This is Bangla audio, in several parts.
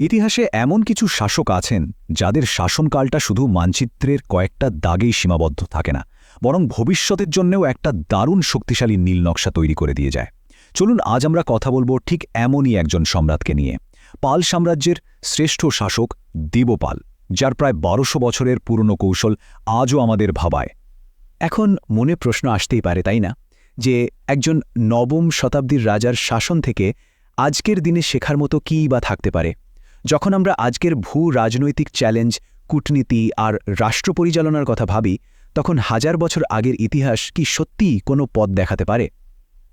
ইতিহাসে এমন কিছু শাসক আছেন যাদের শাসনকালটা শুধু মানচিত্রের কয়েকটা দাগেই সীমাবদ্ধ থাকে না, বরং ভবিষ্যতের জন্যও একটা দারুণ শক্তিশালী নীল নকশা তৈরি করে দিয়ে যায়। চলুন আজ আমরা কথা বলব ঠিক এমনই একজন সম্রাটকে নিয়ে। পাল সাম্রাজ্যের শ্রেষ্ঠ শাসক দেবপাল যার প্রায় বারোশো বছরের পুরনো কৌশল আজও আমাদের ভাবায়। এখন মনে প্রশ্ন আসতেই পারে, তাই না? যে একজন নবম শতাব্দীর রাজার শাসন থেকে আজকের দিনে শেখার মতো কী বা থাকতে পারে? যখন আমরা আজকের ভূ রাজনৈতিক চ্যালেঞ্জ, কূটনীতি আর রাষ্ট্র পরিচালনার কথা ভাবি, তখন হাজার বছর আগের ইতিহাস কি সত্যিই কোনো পথ দেখাতে পারে?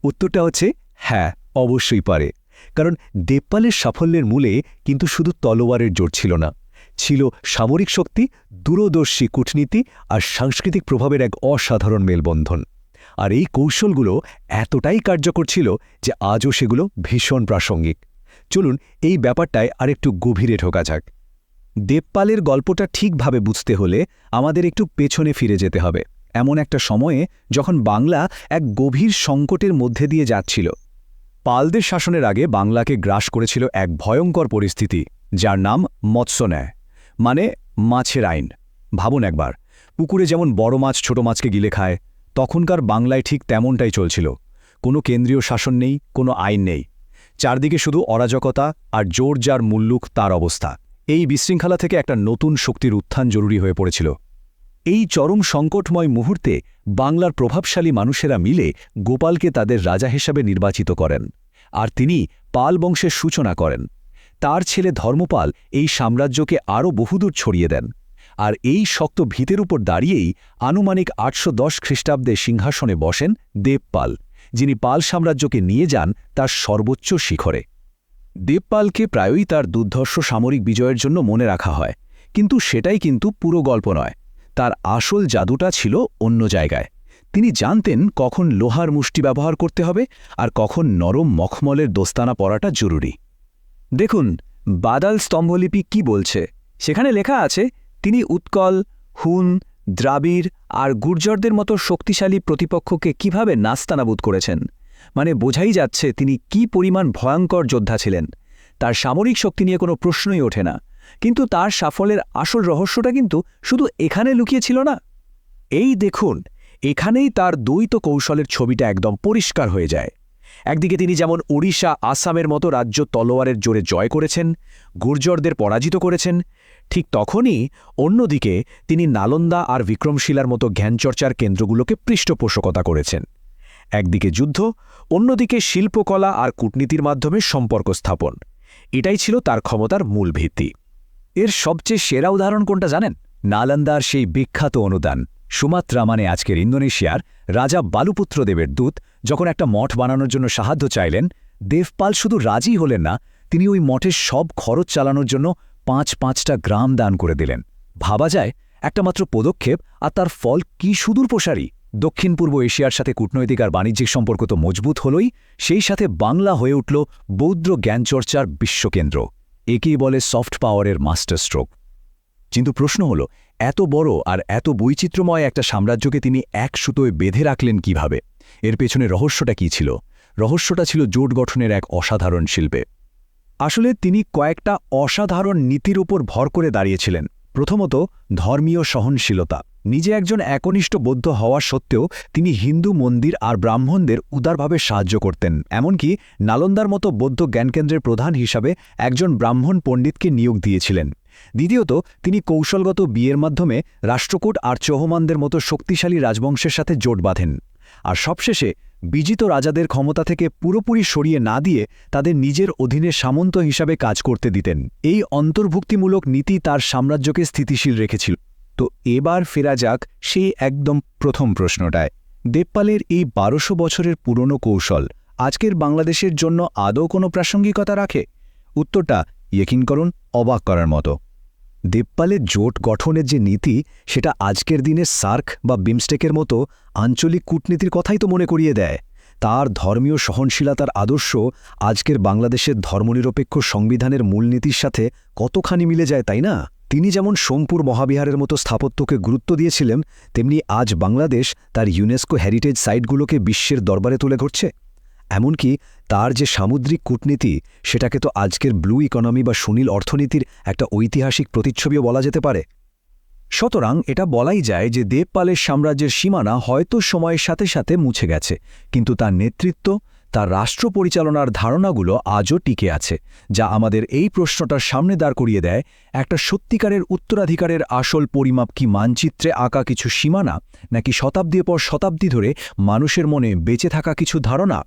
উত্তরটা হচ্ছে হ্যাঁ অবশ্যই পারে। কারণ দেবপালের সাফল্যের মূলে কিন্তু শুধু তলোয়ারের জোর ছিল না। ছিল সামরিক শক্তি, দূরদর্শী কূটনীতি আর সাংস্কৃতিক প্রভাবের এক অসাধারণ মেলবন্ধন। আর এই কৌশলগুলো এতটাই কার্যকর ছিল যে আজও সেগুলো ভীষণ প্রাসঙ্গিক। চলুন এই ব্যাপারটায় আরেকটু গভীরে ঢোকা যাক। দেবপালের গল্পটা ঠিকভাবে বুঝতে হলে আমাদের একটু পেছনে ফিরে যেতে হবে। এমন একটা সময়ে যখন বাংলা এক গভীর সংকটের মধ্যে দিয়ে যাচ্ছিল। পালদের শাসনের আগে বাংলাকে গ্রাস করেছিল এক ভয়ঙ্কর পরিস্থিতি, যার নাম মৎস্যন্যায় মানে মাছের আইন। ভাবুন একবার, পুকুরে যেমন বড় মাছ ছোট মাছকে গিলে খায়, তখনকার বাংলায় ঠিক তেমনটাই চলছিল। কোনো কেন্দ্রীয় শাসন নেই, কোনো আইন নেই। চারদিকে শুধু অরাজকতা আর জোর যার মুল্লুক তার অবস্থা। এই বিশৃঙ্খলা থেকে একটা নতুন শক্তির উত্থান জরুরি হয়ে পড়েছিল। এই চরম সংকটময় মুহূর্তে বাংলার প্রভাবশালী মানুষেরা মিলে গোপালকে তাদের রাজা হিসাবে নির্বাচিত করেন আর তিনি পাল বংশের সূচনা করেন। তার ছেলে ধর্মপাল এই সাম্রাজ্যকে আরও বহুদূর ছড়িয়ে দেন আর এই শক্ত ভিতের উপর দাঁড়িয়েই আনুমানিক আটশো দশ খ্রিস্টাব্দে সিংহাসনে বসেন দেবপাল। যিনি পাল সাম্রাজ্যকে নিয়ে যান তার সর্বোচ্চ শিখরে। দেবপালকে প্রায়ই তার দুর্ধর্ষ সামরিক বিজয়ের জন্য মনে রাখা হয়, কিন্তু সেটাই কিন্তু পুরো গল্প নয়। তার আসল জাদুটা ছিল অন্য জায়গায়। তিনি জানতেন কখন লোহার মুষ্টি ব্যবহার করতে হবে আর কখন নরম মখমলের দোস্তানা পরাটা জরুরি। দেখুন, বাদাল স্তম্ভলিপি কি বলছে? সেখানে লেখা আছে, তিনি উৎকল, হুন দ্রাবিড় আর গুর্জরদের মতো শক্তিশালী প্রতিপক্ষকে কীভাবে নাস্তানাবুদ করেছেন? মানে বোঝাই যাচ্ছে তিনি কি পরিমাণ ভয়ঙ্কর যোদ্ধা ছিলেন। তার সামরিক শক্তি নিয়ে কোনো প্রশ্নই ওঠে না। কিন্তু তার সাফল্যের আসল রহস্যটা কিন্তু শুধু এখানে লুকিয়ে ছিল না। এই দেখুন, এখানেই তার দ্বৈত কৌশলের ছবিটা একদম পরিষ্কার হয়ে যায়। একদিকে তিনি যেমন ওড়িশা, আসামের মতো রাজ্য তলোয়ারের জোরে জয় করেছেন, গুর্জরদের পরাজিত করেছেন, ঠিক তখনই অন্যদিকে তিনি নালন্দা আর বিক্রমশিলার মতো জ্ঞানচর্চার কেন্দ্রগুলোকে পৃষ্ঠপোষকতা করেছেন। একদিকে যুদ্ধ, অন্যদিকে শিল্পকলা আর কূটনীতির মাধ্যমে সম্পর্ক স্থাপন। এটাই ছিল তার ক্ষমতার মূল ভিত্তি। এর সবচেয়ে সেরা উদাহরণ কোনটা জানেন? নালন্দার সেই বিখ্যাত অনুদান, সুমাত্রা মানে আজকের ইন্দোনেশিয়ার রাজা বালুপুত্রদেবের দূত যখন একটা মঠ বানানোর জন্য সাহায্য চাইলেন, দেবপাল শুধু রাজি হলেন না, তিনি ওই মঠের সব খরচ চালানোর জন্য পাঁচ পাঁচটা গ্রাম দান করে দিলেন। ভাবা যায়, একটা মাত্র পদক্ষেপ, আর তার ফল কি সুদূর প্রসারী। দক্ষিণ পূর্ব এশিয়ার সাথে কূটনৈতিক আর বাণিজ্যিক সম্পর্ক তো মজবুত হলই, সেই সাথে বাংলা হয়ে উঠল বৌদ্ধ জ্ঞানচর্চার বিশ্বকেন্দ্র। একেই বলে সফট পাওয়ারের মাস্টার স্ট্রোক। কিন্তু প্রশ্ন হল, এত বড় আর এত বৈচিত্র্যময় একটা সাম্রাজ্যকে তিনি এক সুতোয় বেঁধে রাখলেন কীভাবে? এর পেছনে রহস্যটা কি ছিল? রহস্যটা ছিল জোট গঠনের এক অসাধারণ শিল্পে। আসলে তিনি কয়েকটা অসাধারণ নীতির উপর ভর করে দাঁড়িয়েছিলেন। প্রথমত, ধর্মীয় সহনশীলতা। নিজে একজন একনিষ্ঠ বৌদ্ধ হওয়া সত্ত্বেও তিনি হিন্দু মন্দির আর ব্রাহ্মণদের উদারভাবে সাহায্য করতেন। এমনকি নালন্দার মতো বৌদ্ধ জ্ঞানকেন্দ্রের প্রধান হিসাবে একজন ব্রাহ্মণ পণ্ডিতকে নিয়োগ দিয়েছিলেন। দ্বিতীয়ত, তিনি কৌশলগত বিয়ের মাধ্যমে রাষ্ট্রকূট আর চৌহমানদের মতো শক্তিশালী রাজবংশের সাথে জোট বাঁধেন। আর সবশেষে বিজিত রাজাদের ক্ষমতা থেকে পুরোপুরি সরিয়ে না দিয়ে তাদের নিজের অধীনে সামন্ত হিসাবে কাজ করতে দিতেন। এই অন্তর্ভুক্তিমূলক নীতি তার সাম্রাজ্যকে স্থিতিশীল রেখেছিল। তো এবার ফেরা যাক সেই একদম প্রথম প্রশ্নটায়। দেবপালের এই বারোশো বছরের পুরনো কৌশল আজকের বাংলাদেশের জন্য আদৌ কোনো প্রাসঙ্গিকতা রাখে? উত্তরটা ইয়েকিন করুন, অবাক করার মতো। দেবপালের জোট গঠনের যে নীতি, সেটা আজকের দিনে সার্ক বা বিমস্টেকের মতো আঞ্চলিক কূটনীতির কথাই তো মনে করিয়ে দেয়। তার ধর্মীয় সহনশীলতার আদর্শ আজকের বাংলাদেশের ধর্মনিরপেক্ষ সংবিধানের মূলনীতির সাথে কতখানি মিলে যায় তাই না? তিনি যেমন সোমপুর মহাবিহারের মতো স্থাপত্যকে গুরুত্ব দিয়েছিলেন, তেমনি আজ বাংলাদেশ তার ইউনেস্কো হেরিটেজ সাইটগুলোকে বিশ্বের দরবারে তুলে ধরছে। এমনকি তার যে সামুদ্রিক কূটনীতি, সেটাকে তো আজকের ব্লু ইকোনমি বা সুনীল অর্থনীতির একটা ঐতিহাসিক প্রতিচ্ছবিও বলা যেতে পারে। সুতরাং এটা বলাই যায় যে দেবপালের সাম্রাজ্যের সীমানা হয়তো সময়ের সাথে সাথে মুছে গেছে, কিন্তু তার নেতৃত্ব, তার রাষ্ট্র পরিচালনার ধারণাগুলো আজও টিকে আছে, যা আমাদের এই প্রশ্নটার সামনে দাঁড় করিয়ে দেয় একটা সত্যিকারের উত্তরাধিকারের আসল পরিমাপ কি মানচিত্রে আঁকা কিছু সীমানা, নাকি শতাব্দীর পর শতাব্দী ধরে মানুষের মনে বেঁচে থাকা কিছু ধারণা?